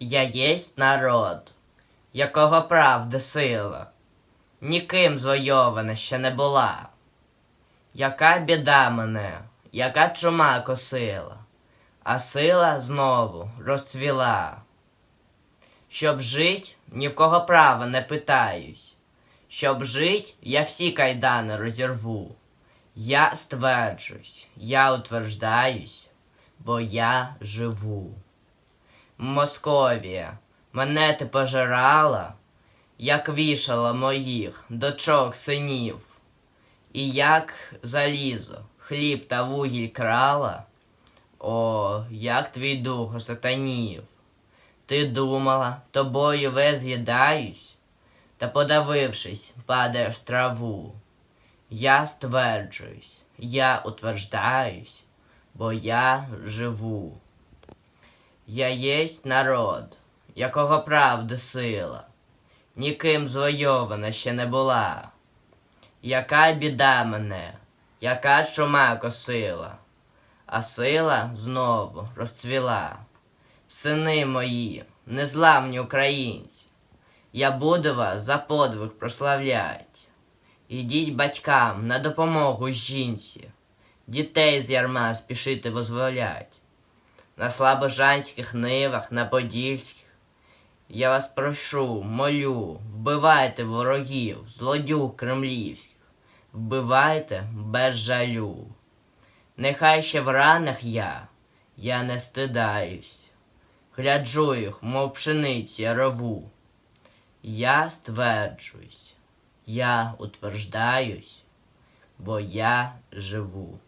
Я єсть народ, якого правди сила, ніким звойована ще не була. Яка біда мене, яка чума косила, а сила знову розцвіла. Щоб жить, ні в кого права не питаюсь. Щоб жить, я всі кайдани розірву. Я стверджусь, я утверждаюсь, бо я живу. Московія, мене ти пожирала, як вішала моїх дочок синів, і як залізо, хліб та вугіль крала, о, як твій дух осатанів. Ти думала, тобою весь з'їдаюсь, та подавившись, падаєш в траву. Я стверджуюсь, я утверждаюсь, бо я живу. Я єсть народ, якого правди сила, ніким звойована ще не була. Яка біда мене, яка чума косила, а сила знову розцвіла. Сини мої, незламні українці, я буду вас за подвиг прославлять. Ідіть батькам на допомогу жінці, дітей з ярма спішити визволять. На слабожанських нивах, на подільських. Я вас прошу, молю, вбивайте ворогів, злодюг кремлівських, вбивайте без жалю. Нехай ще в ранах я, я не стидаюсь, гляджу їх, мов пшениці рову. Я стверджуюсь, я утверждаюсь, бо я живу.